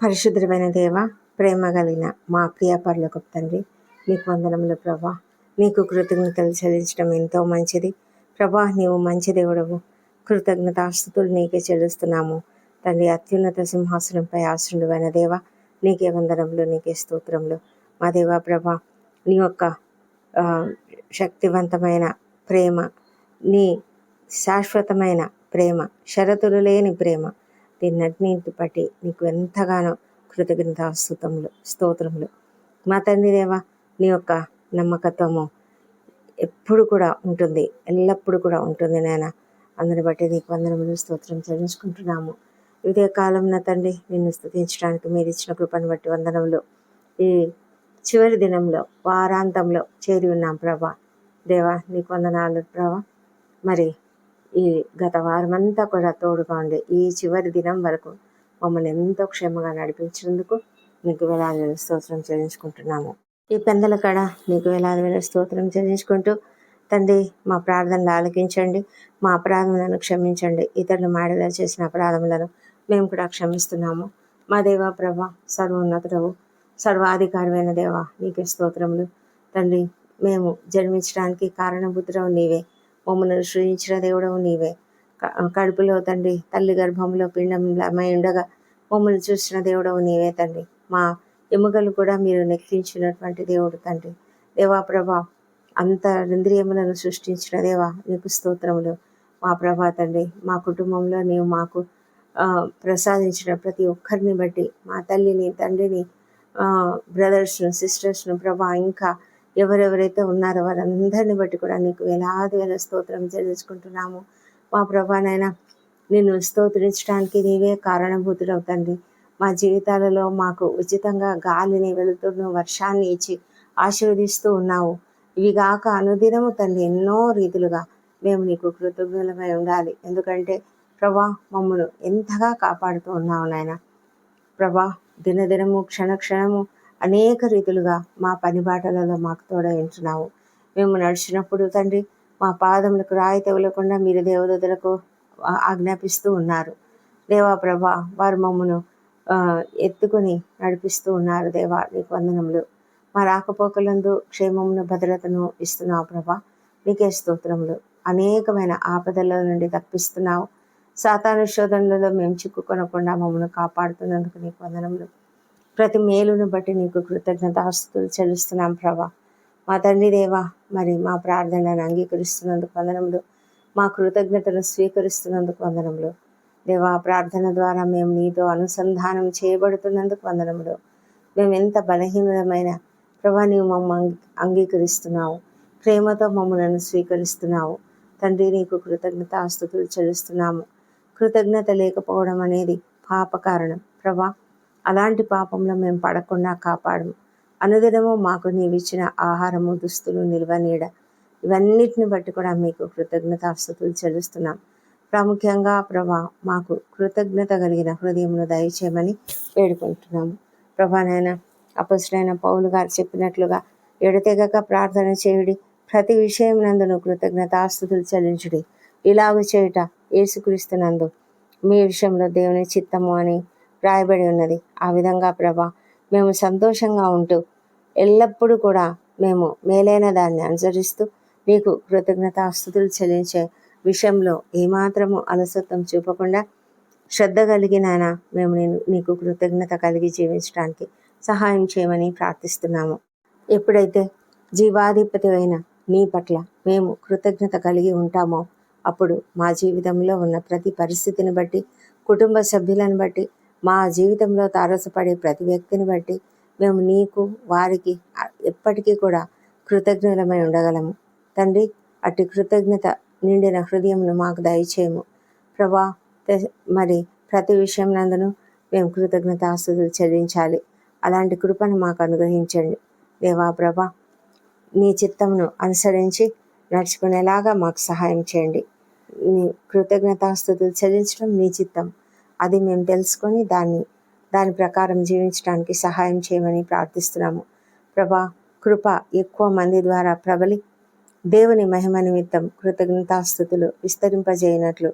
పరిశుద్ధమైన దేవ ప్రేమ కలిగిన మా ప్రియాపర్లకు తండ్రి నీకు వందనములు ప్రభా. నీకు కృతజ్ఞతలు చెల్లించడం ఎంతో మంచిది. ప్రభా నీవు మంచి దేవుడవు. కృతజ్ఞతాస్తుతులు నీకే చెల్లిస్తున్నాము. తండ్రి అత్యున్నత సింహాసనంపై ఆశ్రుడువైన దేవ నీకే వందనములు నీకే స్తోత్రములు. మా దేవ ప్రభా నీ యొక్క శక్తివంతమైన ప్రేమ నీ శాశ్వతమైన ప్రేమ షరతులు లేని ప్రేమ దీన్నన్నింటి బట్టి నీకు ఎంతగానో కృతజ్ఞత కృతజ్ఞతాస్తుతములు స్తోత్రములు. మా తండ్రి దేవా నీ యొక్క నమ్మకత్వము ఎప్పుడు కూడా ఉంటుంది ఎల్లప్పుడూ కూడా ఉంటుంది నాయన. అందరిని బట్టి నీకు వందనములు స్తోత్రం చెల్లించుకుంటున్నాము. ఇదే కాలం నా తండ్రి నిన్ను స్థుతించడానికి మీరు ఇచ్చిన కృపను బట్టి వందనములు. ఈ చివరి దినంలో వారాంతంలో చేరి ఉన్నాం ప్రభా. దేవా నీకు వందనాలు ప్రభా. మరి ఈ గత వారం అంతా కూడా తోడుగా ఉండే ఈ చివరి దినం వరకు మమ్మల్ని ఎంతో క్షేమంగా నడిపించినందుకు నీకు వేలాది వేల స్తోత్రం చెల్లించుకుంటున్నాము. ఈ పెందల కడ నీకు వేలాది వేల స్తోత్రం చెల్లించుకుంటూ తండ్రి మా ప్రార్థనలు ఆలకించండి మా అపరాధములను క్షమించండి ఇతరులు మాడగా చేసిన అపరాధములను మేము కూడా క్షమిస్తున్నాము. మా దేవ ప్రభ సర్వోన్నతుడవు సర్వాధికారమైన దేవా నీకే స్తోత్రములు. తండ్రి మేము జన్మించడానికి కారణభూతుడవు నీవే. మమ్మల్ని సృజించిన దేవుడవు నీవే. క- కడుపులో తండ్రి తల్లి గర్భంలో పిండమై ఉండగా మమ్మల్ని చూసిన దేవుడవు నీవే తండ్రి. మా ఎముకలు కూడా మీరు నెక్కించినటువంటి దేవుడు తండ్రి. దేవా ప్రభా అంత ఇంద్రియములను సృష్టించిన దేవా నీకు స్తోత్రములు. మా ప్రభా తండ్రి మా కుటుంబంలో నీవు మాకు ప్రసాదించిన ప్రతి ఒక్కరిని బట్టి మా తల్లిని తండ్రిని బ్రదర్స్ను సిస్టర్స్ను ప్రభా ఇంకా ఎవరెవరైతే ఉన్నారో వారందరిని బట్టి కూడా నీకు వేలాది వేల స్తోత్రం చెల్లించుకుంటున్నాము. మా ప్రభానైనా నిన్ను స్తోత్రించడానికి నీవే కారణభూతుడవు తండ్రి. మా జీవితాలలో మాకు ఉచితంగా గాలిని వెళుతున్న వర్షాన్ని ఇచ్చి ఆశీర్వదిస్తూ ఉన్నావు. ఇవి గాక అనుదినము తండ్రి ఎన్నో రీతులుగా మేము నీకు కృతజ్ఞులమై ఉండాలి. ఎందుకంటే ప్రభా మమ్మను ఎంతగా కాపాడుతూ ఉన్నావు నాయన. ప్రభా దినదినము క్షణ క్షణము అనేక రీతులుగా మా పని బాటలలో మాకు తోడయించున్నావు. మేము నడిచినప్పుడు తండ్రి మా పాదములకు రాయి తగలకుండా మీరు దేవదూతలకు ఆజ్ఞాపిస్తూ ఉన్నారు. దేవా ప్రభా వారు మమ్మను ఎత్తుకొని నడిపిస్తూ ఉన్నారు దేవా నీకు వందనములు. మా రాకపోకలందు క్షేమమును భద్రతను ఇస్తున్నావు ప్రభా నీకే స్తోత్రములు. అనేకమైన ఆపదల నుండి తప్పిస్తున్నావు. సాతాను శోధనలలో మేము చిక్కుకొనకుండా మమ్మల్ని కాపాడుతున్నందుకు నీకు వందనములు. ప్రతి మేలును బట్టి నీకు కృతజ్ఞత ఆస్తులు చెల్లిస్తున్నాం ప్రభా. మా తండ్రి దేవా మరి మా ప్రార్థనలను అంగీకరిస్తున్నందుకు వందనములు. మా కృతజ్ఞతను స్వీకరిస్తున్నందుకు వందనములు. దేవా ప్రార్థన ద్వారా మేము నీతో అనుసంధానం చేయబడుతున్నందుకు వందనములు. మేము ఎంత బలహీనమైన ప్రభా నీవు మమ్మల్ని అంగీకరిస్తున్నావు. ప్రేమతో మమ్మలను స్వీకరిస్తున్నావు. తండ్రి నీకు కృతజ్ఞత ఆస్తుతులు చెల్లిస్తున్నాము. కృతజ్ఞత లేకపోవడం అనేది పాప కారణం. ప్రభా అలాంటి పాపంలో మేము పడకుండా కాపాడము. అనుదినము మాకు నీవిచ్చిన ఆహారము దుస్తులు నిల్వ నీడ ఇవన్నిటిని బట్టి కూడా మీకు కృతజ్ఞతాస్థుతులు చెల్లిస్తున్నాం. ప్రాముఖ్యంగా ప్రభా మాకు కృతజ్ఞత కలిగిన హృదయమును దయచేయమని వేడుకుంటున్నాము. ప్రభానైనా అపసులైన పౌలు గారు చెప్పినట్లుగా ఎడతెగక ప్రార్థన చేయుడి ప్రతి విషయం నందును కృతజ్ఞతాస్థుతులు చెల్లించుడి. ఇలాగ చేయుట యేసుక్రీస్తునందు మీ విషయంలో దేవుని చిత్తము అని రాయబడి ఉన్నది. ఆ విధంగా ప్రభా మేము సంతోషంగా ఉంటూ ఎల్లప్పుడూ కూడా మేము మేలైన దాన్ని అనుసరిస్తూ నీకు కృతజ్ఞతాస్తుతులు చెల్లించే విషయంలో ఏమాత్రము అలసత్వం చూపకుండా శ్రద్ధ కలిగినాన మేము నేను నీకు కృతజ్ఞత కలిగి జీవించడానికి సహాయం చేయమని ప్రార్థిస్తున్నాము. ఎప్పుడైతే జీవాధిపతి అయిన నీ పట్ల మేము కృతజ్ఞత కలిగి ఉంటామో అప్పుడు మా జీవితంలో ఉన్న ప్రతి పరిస్థితిని బట్టి కుటుంబ సభ్యులను బట్టి మా జీవితంలో తారసపడే ప్రతి వ్యక్తిని బట్టి మేము నీకు వారికి ఎప్పటికీ కూడా కృతజ్ఞులమై ఉండగలము. తండ్రి అట్టి కృతజ్ఞత నిండిన హృదయంను మాకు దయచేయము. ప్రభా మరి ప్రతి విషయం నందును మేము కృతజ్ఞత ఆస్తులు చెల్లించాలి. అలాంటి కృపను మాకు అనుగ్రహించండి. దేవా ప్రభా నీ చిత్తమును అనుసరించి నడుచుకునేలాగా మాకు సహాయం చేయండి. నీ కృతజ్ఞతాస్తుతులు చెల్లించడం నీ చిత్తం. అది మేము తెలుసుకొని దాన్ని దాని ప్రకారం జీవించడానికి సహాయం చేయమని ప్రార్థిస్తున్నాము. ప్రభా కృప ఎక్కువ మంది ద్వారా ప్రబలి దేవుని మహిమ నిమిత్తం కృతజ్ఞతాస్థుతులు విస్తరింపజేయనట్లు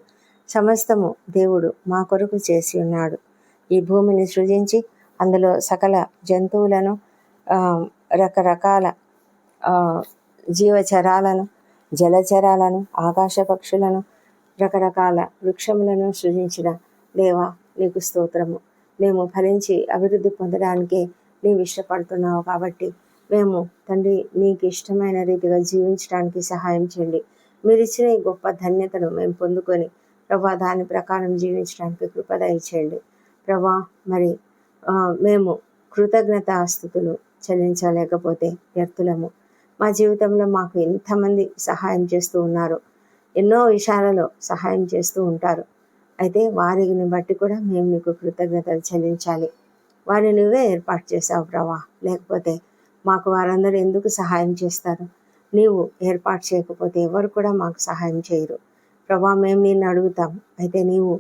సమస్తము దేవుడు మా కొరకు చేసి ఉన్నాడు. ఈ భూమిని సృజించి అందులో సకల జంతువులను రకరకాల జీవచరాలను జలచరాలను ఆకాశ పక్షులను రకరకాల వృక్షములను సృజించిన దేవా నీకు స్తోత్రము. మేము ఫలించి అభివృద్ధి పొందడానికే నీవు ఇష్టపడుతున్నావు కాబట్టి మేము తండ్రి నీకు ఇష్టమైన రీతిగా జీవించడానికి సహాయం చేయండి. మీరు ఇచ్చిన ఈ గొప్ప ధన్యతను మేము పొందుకొని ప్రభా దాని ప్రకారం జీవించడానికి కృపద ఇచ్చేయండి ప్రభా మరి మేము కృతజ్ఞత కృతజ్ఞతాస్థుతులు చెల్లించలేకపోతే వ్యర్థులము. మా జీవితంలో మాకు ఎంతమంది సహాయం చేస్తూ ఉన్నారు? ఎన్నో విషయాలలో సహాయం చేస్తూ ఉంటారు. అయితే వారిని బట్టి కూడా మేము నీకు కృతజ్ఞతలు చెల్లించాలి. వారిని నువ్వే ఏర్పాటు చేసావు ప్రభా. లేకపోతే మాకు వారందరూ ఎందుకు సహాయం చేస్తారు? నీవు ఏర్పాటు చేయకపోతే ఎవరు కూడా మాకు సహాయం చేయరు. ప్రభా మేము నిన్ను అడుగుతాం. అయితే నీవు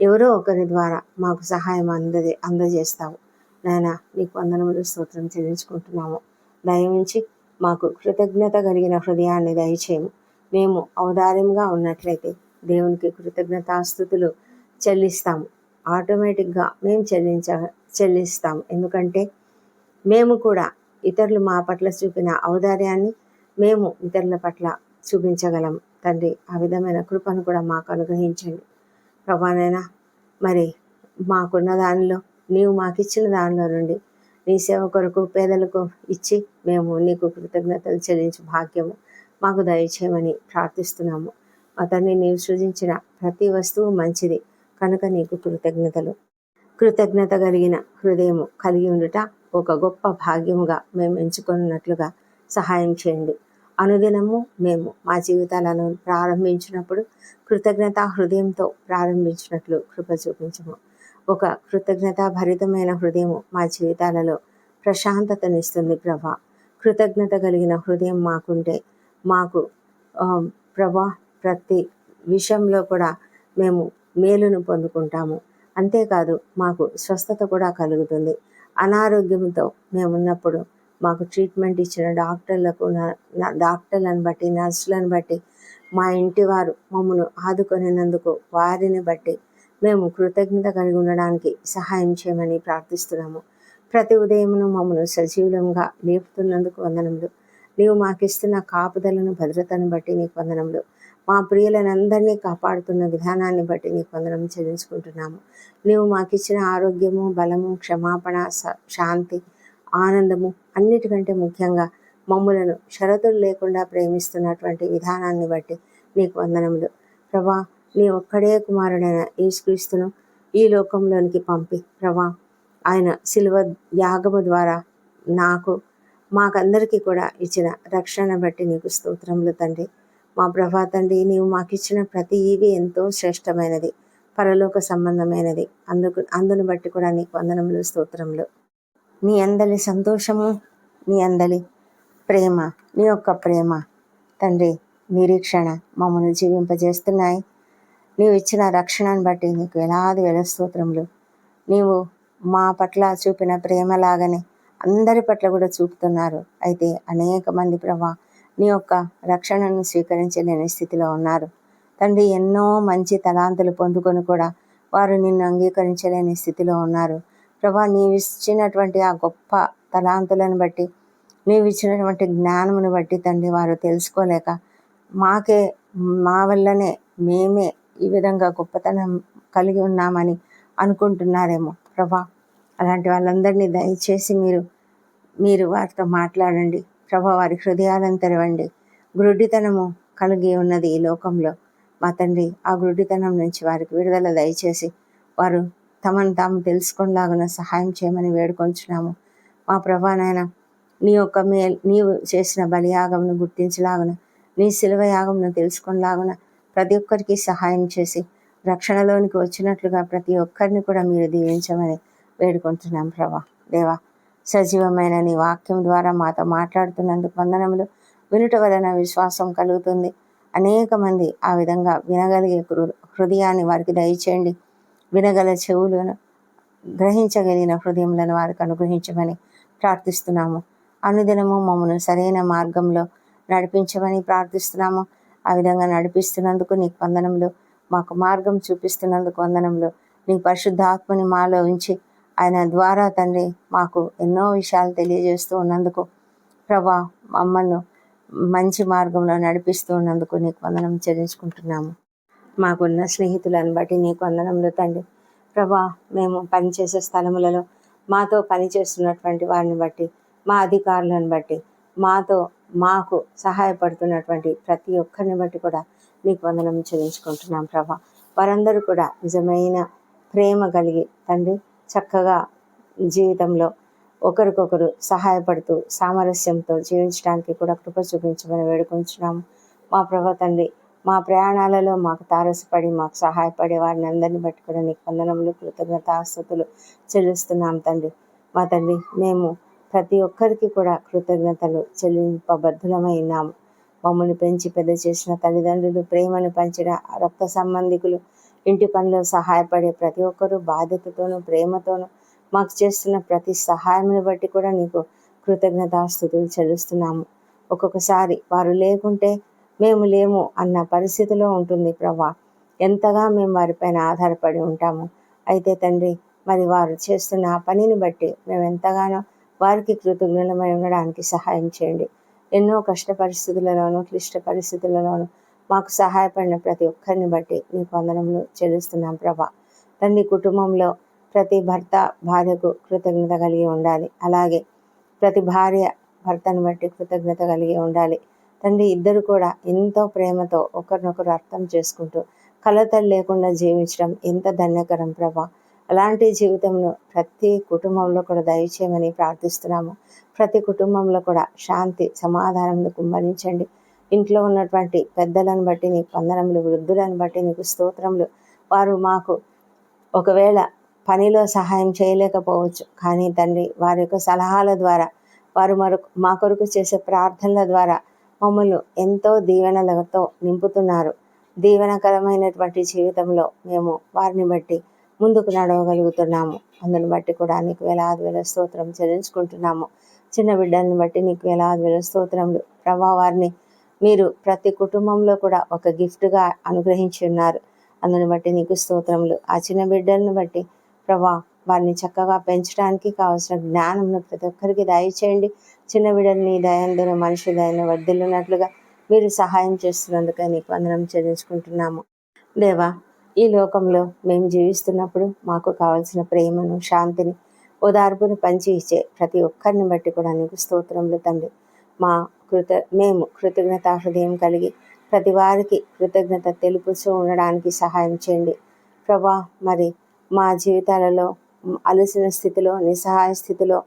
ఎవరో ఒకరి ద్వారా మాకు సహాయం అందజే అందజేస్తావు. నాయన నీకు వందనములు స్తోత్రం చెల్లించుకుంటున్నాము. దయవించి మాకు కృతజ్ఞత కలిగిన హృదయాన్ని దయచేయము. మేము ఔదార్యంగా ఉన్నట్లయితే దేవునికి కృతజ్ఞతాస్థుతులు చెల్లిస్తాము. ఆటోమేటిక్గా మేము చెల్లించ చెల్లిస్తాము. ఎందుకంటే మేము కూడా ఇతరులు మా పట్ల చూపిన ఔదార్యాన్ని మేము ఇతరుల పట్ల చూపించగలం. తండ్రి ఆ విధమైన కృపను కూడా మాకు అనుగ్రహించండి. ప్రభానైనా మరి మాకున్న దానిలో నీవు మాకిచ్చిన దానిలో నుండి నీ సేవ కొరకు పేదలకు ఇచ్చి మేము నీకు కృతజ్ఞతలు చెల్లించే భాగ్యము మాకు దయచేయమని ప్రార్థిస్తున్నాము. అతన్ని నీవు సృజించిన ప్రతి వస్తువు మంచిది కనుక నీకు కృతజ్ఞతలు. కృతజ్ఞత కలిగిన హృదయము కలిగి ఉండుట ఒక గొప్ప భాగ్యముగా మేము ఎంచుకున్నట్లుగా సహాయం చేయండి. అనుదినము మేము మా జీవితాలను ప్రారంభించినప్పుడు కృతజ్ఞత హృదయంతో ప్రారంభించినట్లు కృప చూపించము. ఒక కృతజ్ఞత భరితమైన హృదయము మా జీవితాలలో ప్రశాంతతనిస్తుంది ప్రభా. కృతజ్ఞత కలిగిన హృదయం మాకుంటే మాకు ప్రభా ప్రతి విషయంలో కూడా మేము మేలును పొందుకుంటాము. అంతేకాదు మాకు స్వస్థత కూడా కలుగుతుంది. అనారోగ్యంతో మేమున్నప్పుడు మాకు ట్రీట్మెంట్ ఇచ్చిన డాక్టర్లకు నా- డాక్టర్లను బట్టి నర్సులను బట్టి మా ఇంటి వారు మమ్మల్ని ఆదుకొనినందుకు వారిని బట్టి మేము కృతజ్ఞత కలిగి ఉండడానికి సహాయం చేయమని ప్రార్థిస్తున్నాము. ప్రతి ఉదయమును మమ్మల్ని సజీవులంగా లేపుతున్నందుకు వందనములు. నీవు మాకిస్తున్న కాపుదలను భద్రతను బట్టి నీకు వందనములు. మా ప్రియులనందరినీ కాపాడుతున్న విధానాన్ని బట్టి నీకు కొందరం చెల్లించుకుంటున్నాము. నీవు మాకిచ్చిన ఆరోగ్యము బలము క్షమాపణ స- శాంతి ఆనందము అన్నిటికంటే ముఖ్యంగా మమ్ములను షరతులు లేకుండా ప్రేమిస్తున్నటువంటి విధానాన్ని బట్టి నీకు వందనములు. ప్రభా నీ ఒక్కడే కుమారుడైన యేసుక్రీస్తును ఈ లోకంలోనికి పంపి. ప్రభా ఆయన శిలువ యాగము ద్వారా నాకు మాకందరికీ కూడా ఇచ్చిన రక్షణ బట్టి నీకు స్తోత్రములు తండ్రి. మా ప్రభా తండ్రి నీవు మాకిచ్చిన ప్రతి ఈవి ఎంతో శ్రేష్టమైనది పరలోక సంబంధమైనది. అందుకు అందును బట్టి కూడా నీకు వందనములు స్తోత్రములు. నీ అందలి సంతోషము నీ అందలి ప్రేమ నీ యొక్క ప్రేమ తండ్రి నిరీక్షణ మమ్మల్ని జీవింపజేస్తున్నాయి. నీవు ఇచ్చిన రక్షణను బట్టి నీకు ఎలాది వేల స్తోత్రములు. నీవు మా పట్ల చూపిన ప్రేమలాగానే అందరి పట్ల కూడా చూపుతున్నారు. అయితే అనేక మంది ప్రభా నీ యొక్క రక్షణను స్వీకరించలేని స్థితిలో ఉన్నారు. తండ్రి ఎన్నో మంచి తలాంతులు పొందుకొని కూడా వారు నిన్ను అంగీకరించలేని స్థితిలో ఉన్నారు. ప్రభా నీవు ఇచ్చినటువంటి ఆ గొప్ప తలాంతులను బట్టి నీవిచ్చినటువంటి జ్ఞానమును బట్టి తండ్రి వారు తెలుసుకోలేక మాకే మా వల్లనే మేమే ఈ విధంగా గొప్పతనం కలిగి ఉన్నామని అనుకుంటున్నారేమో ప్రభా. అలాంటి వాళ్ళందరినీ దయచేసి మీరు మీరు వారితో మాట్లాడండి. ప్రభు వారి హృదయాలను తెరవండి గ్రుడ్డితనము కలిగి ఉన్నది ఈ లోకంలో. మా తండ్రి ఆ గ్రుడ్డితనం నుంచి వారికి విడుదల దయచేసి వారు తమను తాము తెలుసుకునేలాగున సహాయం చేయమని వేడుకొంచున్నాము. మా ప్రభానైనా నీ యొక్క మే నీవు చేసిన బలియాగమును గుర్తించలాగున నీ శిలువ యాగమును తెలుసుకునేలాగున ప్రతి ఒక్కరికి సహాయం చేసి రక్షణలోనికి వచ్చినట్లుగా ప్రతి ఒక్కరిని కూడా మీరు దీవించమని వేడుకుంటున్నాం ప్రభా. దేవా సజీవమైన నీ వాక్యం ద్వారా మాతో మాట్లాడుతున్నందుకు వందనములు. వినుట వలన విశ్వాసం కలుగుతుంది. అనేక మంది ఆ విధంగా వినగలిగే హృదయాన్ని వారికి దయచేయండి. వినగల చెవులను గ్రహించగలిగిన హృదయములను వారికి అనుగ్రహించమని ప్రార్థిస్తున్నాము. అనుదినము మమ్మను సరైన మార్గంలో నడిపించమని ప్రార్థిస్తున్నాము. ఆ విధంగా నడిపిస్తున్నందుకు నీకు వందనములు. మాకు మార్గం చూపిస్తున్నందుకు వందనములు. నీ పరిశుద్ధాత్మని మాలో ఉంచి ఆయన ద్వారా తండ్రి మాకు ఎన్నో విషయాలు తెలియజేస్తూ ఉన్నందుకు ప్రభా మమ్మల్ని మంచి మార్గంలో నడిపిస్తూ ఉన్నందుకు నీకు వందనం చెల్లించుకుంటున్నాము. మాకున్న స్నేహితులను బట్టి నీకు వందనంలో తండ్రి. ప్రభా మేము పనిచేసే స్థలములలో మాతో పనిచేస్తున్నటువంటి వారిని బట్టి మా అధికారులను బట్టి మాతో మాకు సహాయపడుతున్నటువంటి ప్రతి ఒక్కరిని బట్టి కూడా నీకు వందనం చెల్లించుకుంటున్నాం ప్రభా. వారందరూ కూడా నిజమైన ప్రేమ కలిగి తండ్రి చక్కగా జీవితంలో ఒకరికొకరు సహాయపడుతూ సామరస్యంతో జీవించడానికి కూడా కృప చూపించమని వేడుకుంటున్నాము మా ప్రభా తండ్రి మా ప్రయాణాలలో మాకు తారసపడి మాకు సహాయపడే వారిని అందరినీ పట్టుకుని నీకు వందనములు కృతజ్ఞతాస్తుతులు చెల్లిస్తున్నాం తండ్రి. మా తండ్రి మేము ప్రతి ఒక్కరికి కూడా కృతజ్ఞతలు చెల్లింపబద్ధులమై ఉన్నాము. మమ్మల్ని పెంచి పెద్ద చేసిన తల్లిదండ్రులు ప్రేమను పంచిన రక్త సంబంధికులు ఇంటి పనిలో సహాయపడే ప్రతి ఒక్కరూ బాధ్యతతోనూ ప్రేమతోనూ మాకు చేస్తున్న ప్రతి సహాయమును బట్టి కూడా నీకు కృతజ్ఞతాస్థుతులు చెల్లిస్తున్నాము. ఒక్కొక్కసారి వారు లేకుంటే మేము లేము అన్న పరిస్థితిలో ఉంటుంది ప్రభా. ఎంతగా మేము వారిపైన ఆధారపడి ఉంటాము. అయితే తండ్రి మరి వారు చేస్తున్న ఆ పనిని బట్టి మేము ఎంతగానో వారికి కృతజ్ఞతమై ఉండడానికి సహాయం చేయండి. ఎన్నో కష్ట పరిస్థితులలోనూ క్లిష్ట పరిస్థితులలోనూ మాకు సహాయపడిన ప్రతి ఒక్కరిని బట్టి నీ వందనములు చెల్లిస్తున్నాం ప్రభా. తండ్రి కుటుంబంలో ప్రతి భర్త భార్యకు కృతజ్ఞత కలిగి ఉండాలి. అలాగే ప్రతి భార్య భర్తను బట్టి కృతజ్ఞత కలిగి ఉండాలి. తండ్రి ఇద్దరు కూడా ఎంతో ప్రేమతో ఒకరినొకరు అర్థం చేసుకుంటూ కలతలు లేకుండా జీవించడం ఎంత ధన్యకరం ప్రభా. అలాంటి జీవితంలో ప్రతి కుటుంబంలో కూడా దయచేయమని ప్రార్థిస్తున్నాము. ప్రతి కుటుంబంలో కూడా శాంతి సమాధానంలో కుమ్మరించండి. ఇంట్లో ఉన్నటువంటి పెద్దలను బట్టి నీకు వందనములు వృద్ధులను బట్టి నీకు స్తోత్రములు. వారు మాకు ఒకవేళ పనిలో సహాయం చేయలేకపోవచ్చు కానీ తండ్రి వారి యొక్క సలహాల ద్వారా వారు మరొక మా కొరకు చేసే ప్రార్థనల ద్వారా మమ్మల్ని ఎంతో దీవెనలతో నింపుతున్నారు. దీవెనకరమైనటువంటి జీవితంలో మేము వారిని బట్టి ముందుకు నడవగలుగుతున్నాము. అందుని బట్టి కూడా నీకు వేలాది వేల స్తోత్రం చెల్లించుకుంటున్నాము. చిన్న బిడ్డలను బట్టి నీకు వేలాది వేల స్తోత్రములు. ప్రభా వారిని మీరు ప్రతి కుటుంబంలో కూడా ఒక గిఫ్ట్గా అనుగ్రహించి ఉన్నారు. అందుని బట్టి నీకు స్తోత్రములు. ఆ చిన్న బిడ్డలను బట్టి ప్రభా వారిని చక్కగా పెంచడానికి కావాల్సిన జ్ఞానంను ప్రతి ఒక్కరికి దయచేయండి. చిన్న బిడ్డల్ని దయందున మనిషి దయను వర్ధిల్లున్నట్లుగా మీరు సహాయం చేస్తున్నందుకే నీకు వందనం చెల్లించుకుంటున్నాము. దేవా ఈ లోకంలో మేము జీవిస్తున్నప్పుడు మాకు కావలసిన ప్రేమను శాంతిని ఓదార్పును పంచి ఇచ్చే ప్రతి ఒక్కరిని బట్టి కూడా నీకు స్తోత్రములు తండ్రి. మా కృత మేము కృతజ్ఞత హృదయం కలిగి ప్రతి వారికి కృతజ్ఞత తెలుపుతూ ఉండడానికి సహాయం చేయండి. ప్రభా మరి మా జీవితాలలో అలసిన స్థితిలో నిస్సహాయ స్థితిలో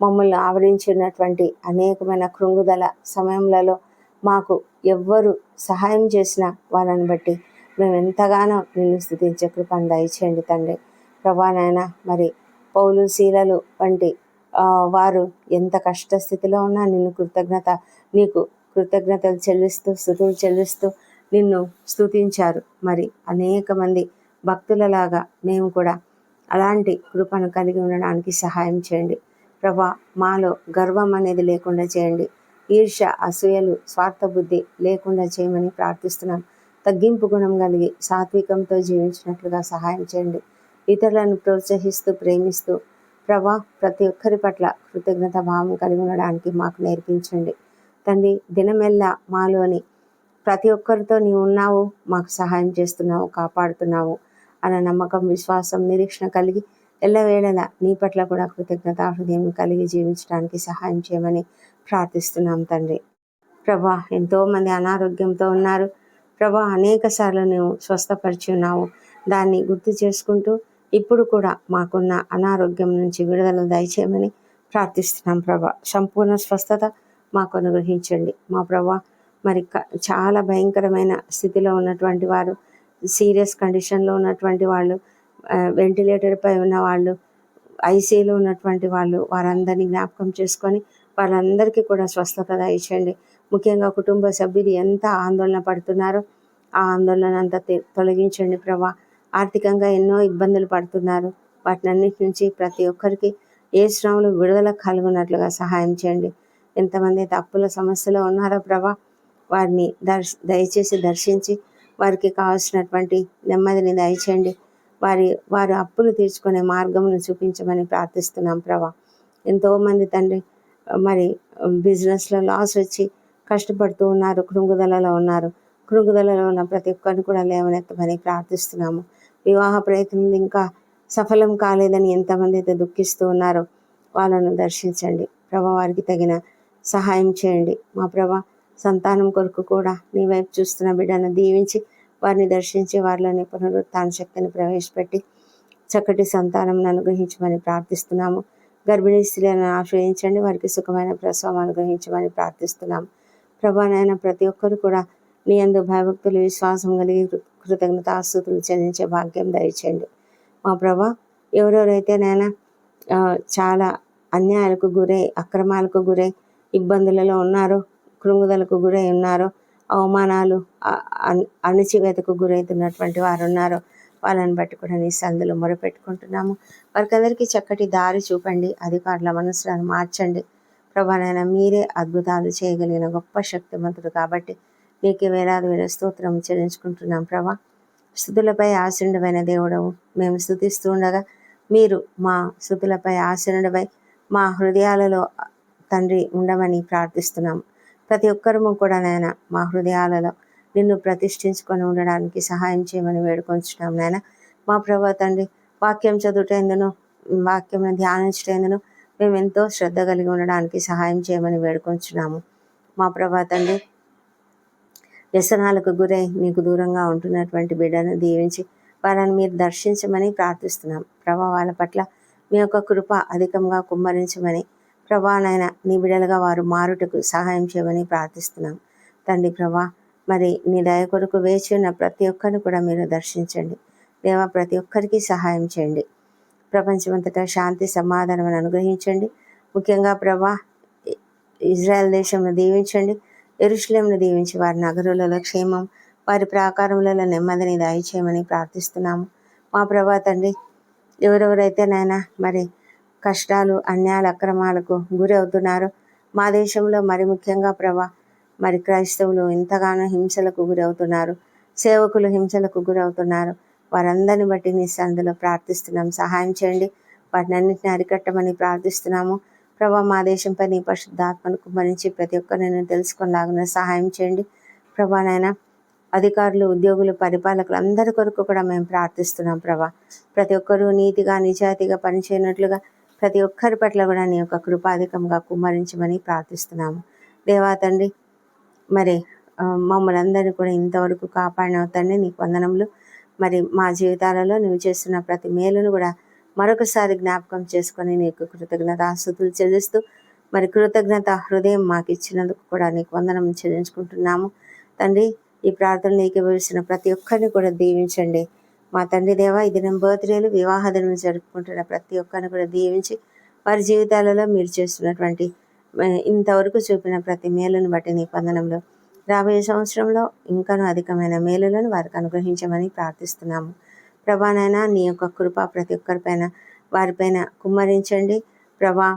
మమ్మల్ని ఆవరించినటువంటి అనేకమైన కృంగుదల సమయంలో మాకు ఎవ్వరు సహాయం చేసిన వాళ్ళని బట్టి మేము ఎంతగానో నిన్ను స్థుతించే కృపను దయచేయండి తండ్రి. ప్రభానైనా మరి పౌలు శీలలు వంటి వారు ఎంత కష్టస్థితిలో ఉన్నా నిన్ను కృతజ్ఞత నీకు కృతజ్ఞతలు చెల్లిస్తూ స్థుతులు చెల్లిస్తూ నిన్ను స్థుతించారు మరి అనేక మంది భక్తులలాగా మేము కూడా అలాంటి కృపను కలిగి ఉండడానికి సహాయం చేయండి. ప్రభా మాలో గర్వం అనేది లేకుండా చేయండి. ఈర్ష అసూయలు స్వార్థ బుద్ధి లేకుండా చేయమని ప్రార్థిస్తున్నాం. తగ్గింపు గుణం కలిగి సాత్వికంతో జీవించినట్లుగా సహాయం చేయండి. ఇతరులను ప్రోత్సహిస్తూ ప్రేమిస్తూ ప్రభా ప్రతి ఒక్కరి పట్ల కృతజ్ఞత భావం కలిగి ఉండడానికి మాకు నేర్పించండి. తండ్రి దినమెల్లా మాలోని ప్రతి ఒక్కరితో నీవు ఉన్నావు మాకు సహాయం చేస్తున్నావు కాపాడుతున్నావు అన్న నమ్మకం విశ్వాసం నిరీక్షణ కలిగి ఎల్లవేళల నీ పట్ల కూడా కృతజ్ఞత హృదయం కలిగి జీవించడానికి సహాయం చేయమని ప్రార్థిస్తున్నాం తండ్రి. ప్రభా ఎంతోమంది అనారోగ్యంతో ఉన్నారు. ప్రభా అనేక సార్లు నువ్వు స్వస్థపరిచి ఉన్నావు. దాన్ని గుర్తు చేసుకుంటూ ఇప్పుడు కూడా మాకున్న అనారోగ్యం నుంచి విడుదల దయచేయమని ప్రార్థిస్తున్నాం ప్రభా. సంపూర్ణ స్వస్థత మాకు అనుగ్రహించండి. మా ప్రభా మరి చాలా భయంకరమైన స్థితిలో ఉన్నటువంటి వారు సీరియస్ కండిషన్లో ఉన్నటువంటి వాళ్ళు వెంటిలేటర్పై ఉన్న వాళ్ళు ఐసీలో ఉన్నటువంటి వాళ్ళు వారందరినీ జ్ఞాపకం చేసుకొని వాళ్ళందరికీ కూడా స్వస్థత దయచేయండి. ముఖ్యంగా కుటుంబ సభ్యులు ఎంత ఆందోళన పడుతున్నారో ఆ ఆందోళన అంతా తొలగించండి ప్రభా. ఆర్థికంగా ఎన్నో ఇబ్బందులు పడుతున్నారు. వాటినన్నిటి నుంచి ప్రతి ఒక్కరికి ఏ శ్రమలు విడుదల కలుగున్నట్లుగా సహాయం చేయండి. ఎంతమంది తప్పుల సమస్యలో ఉన్నారో ప్రభా వారిని దర్శ దయచేసి దర్శించి వారికి కావాల్సినటువంటి నెమ్మదిని దయచేయండి. వారి వారు అప్పులు తీర్చుకునే మార్గమును చూపించమని ప్రార్థిస్తున్నాం ప్రభా. ఎంతోమంది తండ్రి మరి బిజినెస్లో లాస్ వచ్చి కష్టపడుతూ ఉన్నారు కృంగుదలలో ఉన్నారు. కృంగుదలలో ఉన్న ప్రతి ఒక్కరిని కూడా లేవనెత్తమని ప్రార్థిస్తున్నాము. వివాహ ప్రయత్నం ఇంకా సఫలం కాలేదని ఎంతమంది అయితే దుఃఖిస్తూ ఉన్నారో వాళ్ళను దర్శించండి. ప్రభా వారికి తగిన సహాయం చేయండి. మా ప్రభా సంతానం కొరకు కూడా నీ వైపు చూస్తున్న బిడ్డను దీవించి వారిని దర్శించి వారిలోని పునరుత్న శక్తిని ప్రవేశపెట్టి చక్కటి సంతానం అనుగ్రహించమని ప్రార్థిస్తున్నాము. గర్భిణీ స్త్రీలను ఆశ్రయించండి. వారికి సుఖమైన ప్రసవం అనుగ్రహించమని ప్రార్థిస్తున్నాము. ప్రభానైనా ప్రతి ఒక్కరు కూడా నీ అందు భయభక్తులు విశ్వాసం కలిగి కృతజ్ఞత ఆస్తుతులు చెల్లించే భాగ్యం దయచేయండి. మా ప్రభా ఎవరెవరైతే నైనా చాలా అన్యాయాలకు గురై అక్రమాలకు గురై ఇబ్బందులలో ఉన్నారో కృంగుదలకు గురై ఉన్నారో అవమానాలు అణచివేతకు గురవుతున్నటువంటి వారు ఉన్నారో వాళ్ళని బట్టి కూడా నీ సందులు మొరపెట్టుకుంటున్నాము. వారికందరికీ చక్కటి దారి చూపండి అధికారుల మనసులను మార్చండి. ప్రభానైనా మీరే అద్భుతాలు చేయగలిగిన గొప్ప శక్తివంతుడు కాబట్టి నీకే వేలాది వేల స్తోత్రం చెల్లించుకుంటున్నాం ప్రభా. స్థుతులపై ఆశీనుడమైన దేవుడవు మేము స్థుతిస్తూ ఉండగా మీరు మా స్థుతులపై ఆశీనుడపై మా హృదయాలలో తండ్రి ఉండమని ప్రార్థిస్తున్నాము ప్రతి ఒక్కరము కూడా నాయన మా హృదయాలలో నిన్ను ప్రతిష్ఠించుకొని ఉండడానికి సహాయం చేయమని వేడుకొంచున్నాం నాయన. మా ప్రభా తండ్రి వాక్యం చదువుటేందును వాక్యం ధ్యానించటేందును మేము ఎంతో శ్రద్ధ కలిగి ఉండడానికి సహాయం చేయమని వేడుకొంచున్నాము. మా ప్రభా తండ్రి వ్యసనాలకు గురై మీకు దూరంగా ఉంటున్నటువంటి బిడ్డను దీవించి వారిని మీరు దర్శించమని ప్రార్థిస్తున్నాం. ప్రభావాల పట్ల మీ యొక్క కృప అధికంగా కుమ్మరించమని ప్రభానైనా నీ బిడలుగా వారు మారుటకు సహాయం చేయమని ప్రార్థిస్తున్నాం. తండ్రి ప్రభా మరి నీ దయ కొరకు వేచి ఉన్న ప్రతి ఒక్కరిని కూడా మీరు దర్శించండి. దేవ ప్రతి ఒక్కరికి సహాయం చేయండి. ప్రపంచమంతటా శాంతి సమాధానం అనుగ్రహించండి. ముఖ్యంగా ప్రభా ఇజ్రాయెల్ దేశంను దీవించండి. ఎరుషులేమును దీవించి వారి నగరులలో క్షేమం వారి ప్రాకారములలో నెమ్మదిని దయచేయమని ప్రార్థిస్తున్నాము. మా ప్రభా తండ్రి ఎవరెవరైతే నాయన మరి కష్టాలు అన్యాయాల అక్రమాలకు గురి అవుతున్నారు మా దేశంలో మరి ముఖ్యంగా ప్రభా మరి క్రైస్తవులు ఎంతగానో హింసలకు గురవుతున్నారు సేవకులు హింసలకు గురవుతున్నారు వారందరిని బట్టి నీ సందులో ప్రార్థిస్తున్నాం. సహాయం చేయండి. వాటిని అన్నింటిని అరికట్టమని ప్రార్థిస్తున్నాము. ప్రభా మా దేశంపై నీ పరిశుద్ధాత్మను కుమ్మరించి ప్రతి ఒక్కరిని తెలుసుకునేలాగా సహాయం చేయండి. ప్రభా నాయన అధికారులు ఉద్యోగులు పరిపాలకులు అందరి కొరకు కూడా మేము ప్రార్థిస్తున్నాం ప్రభా. ప్రతి ఒక్కరూ నీతిగా నిజాయితీగా పనిచేయనట్లుగా ప్రతి ఒక్కరి పట్ల కూడా నీ యొక్క కృపాధికంగా కుమ్మరించమని ప్రార్థిస్తున్నాము. దేవా తండ్రి మరి మమ్మల్ని అందరినీ కూడా ఇంతవరకు కాపాడిన తండ్రి నీకు వందనములు. మరి మా జీవితాలలో నువ్వు చేస్తున్న ప్రతి మేలును కూడా మరొకసారి జ్ఞాపకం చేసుకొని నీకు కృతజ్ఞత ఆస్తుతులు చెల్లిస్తూ మరి కృతజ్ఞత హృదయం మాకు ఇచ్చినందుకు కూడా నీకు వందనం చెల్లించుకుంటున్నాము. తండ్రి ఈ ప్రార్థనలు ఏకీభవిస్తున్న ప్రతి ఒక్కరిని కూడా దీవించండి. మా తండ్రి దేవ ఈ దినం బర్త్డేలు వివాహ దినం జరుపుకుంటున్న ప్రతి ఒక్కరిని కూడా దీవించి వారి జీవితాలలో మీరు చేస్తున్నటువంటి ఇంతవరకు చూపిన ప్రతి మేలును బట్టి నీ పందనంలో రాబోయే సంవత్సరంలో ఇంకాను అధికమైన మేలులను వారికి అనుగ్రహించమని ప్రార్థిస్తున్నాము. ప్రభానైనా నీ యొక్క కృప ప్రతి ఒక్కరిపైన వారిపైన కుమ్మరించండి. ప్రభా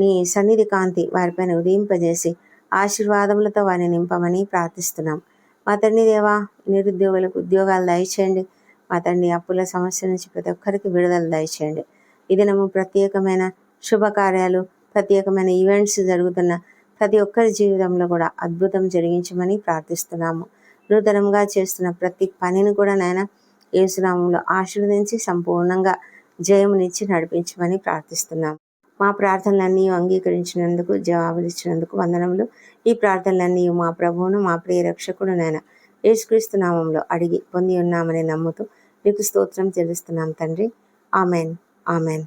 నీ సన్నిధి కాంతి వారిపైన ఉదయింపజేసి ఆశీర్వాదములతో వారిని నింపమని ప్రార్థిస్తున్నాం. మా తండ్రి దేవా నిరుద్యోగులకు ఉద్యోగాలు దయచేయండి. మా తండ్రి అప్పుల సమస్య నుంచి ప్రతి ఒక్కరికి విడుదల దయచేయండి. ఈ దినము ప్రత్యేకమైన శుభకార్యాలు ప్రత్యేకమైన ఈవెంట్స్ జరుగుతున్న ప్రతి ఒక్కరి జీవితంలో కూడా అద్భుతం జరిగించమని ప్రార్థిస్తున్నాము. నూతనంగా చేస్తున్న ప్రతి పనిని కూడా నాయన ఏసునామంలో ఆశీర్వదించి సంపూర్ణంగా జయమునిచ్చి నడిపించమని ప్రార్థిస్తున్నాం. మా ప్రార్థనలన్నీ అంగీకరించినందుకు జవాబులు ఇచ్చినందుకు వందనములు. ఈ ప్రార్థనలన్నీ మా ప్రభువును మా ప్రియ రక్షకుడు నాయన యేసుక్రీస్తు నామంలో అడిగి పొంది ఉన్నామని నమ్ముతూ నీకు స్తోత్రం చెల్లిస్తున్నాం తండ్రి. ఆమెన్. ఆమెన్.